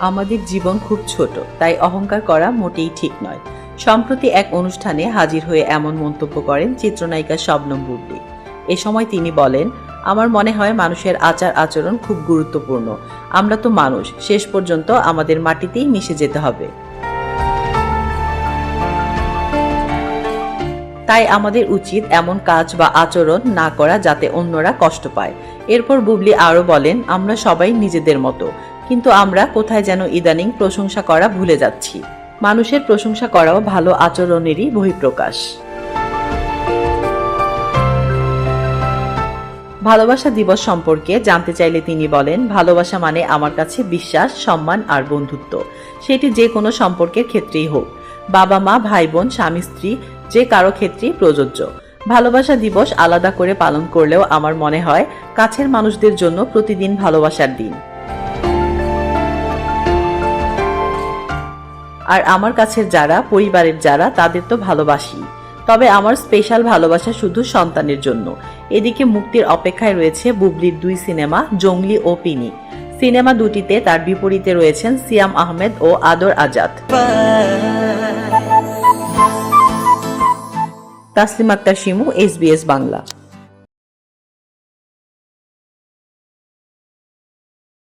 আমাদের জীবন খুব ছোট, তাই অহংকার করা মোটেই ঠিক নয়। সম্প্রতি এক অনুষ্ঠানে হাজির হয়ে এমন মন্তব্য করেন চিত্রনায়িকা শবনম বুবলি। এ সময় তিনি বলেন, আমার মনে হয় মানুষের আচার আচরণ খুব গুরুত্বপূর্ণ। আমরা তো মানুষ, শেষ পর্যন্ত আমাদের মাটিতেই মিশে যেতে হবে। তাই আমাদের উচিত এমন কাজ বা আচরণ না করা যাতে অন্যরা কষ্ট পায়। এরপর বুবলি আরও বলেন, আমরা সবাই নিজেদের মতো, কিন্তু আমরা কোথায় যেন ইদানিং প্রশংসা করা ভুলে যাচ্ছি। মানুষের প্রশংসা করাও ভালো আচরণেরই বহিঃপ্রকাশ। ভালোবাসা দিবস সম্পর্কে জানতে চাইলে তিনি বলেন, ভালোবাসা মানে আমার কাছে বিশ্বাস, সম্মান আর বন্ধুত্ব। সেটি যে কোনো সম্পর্কের ক্ষেত্রেই হোক। বাবা মা, ভাই বোন, স্বামী, স্ত্রী, যে কারও ক্ষেত্রেই প্রযোজ্য। ভালোবাসা দিবস আলাদা করে পালন করলেও আমার মনে হয় কাছের মানুষদের জন্য প্রতিদিন ভালোবাসার দিন। আর আমার কাছের যারা, পরিবারের যারা, তাদের তো ভালোবাসি। তবে আমার স্পেশাল ভালোবাসা শুধু সন্তানের জন্য। এদিকে মুক্তির অপেক্ষায় রয়েছে বুবলির দুই সিনেমা, জঙ্গলি ও পিনি। সিনেমা দুটিতে তার বিপরীতে রয়েছেন সিয়াম আহমেদ ও আদর আজাদ। তাসলিম শিমু এসবিএস বাংলা।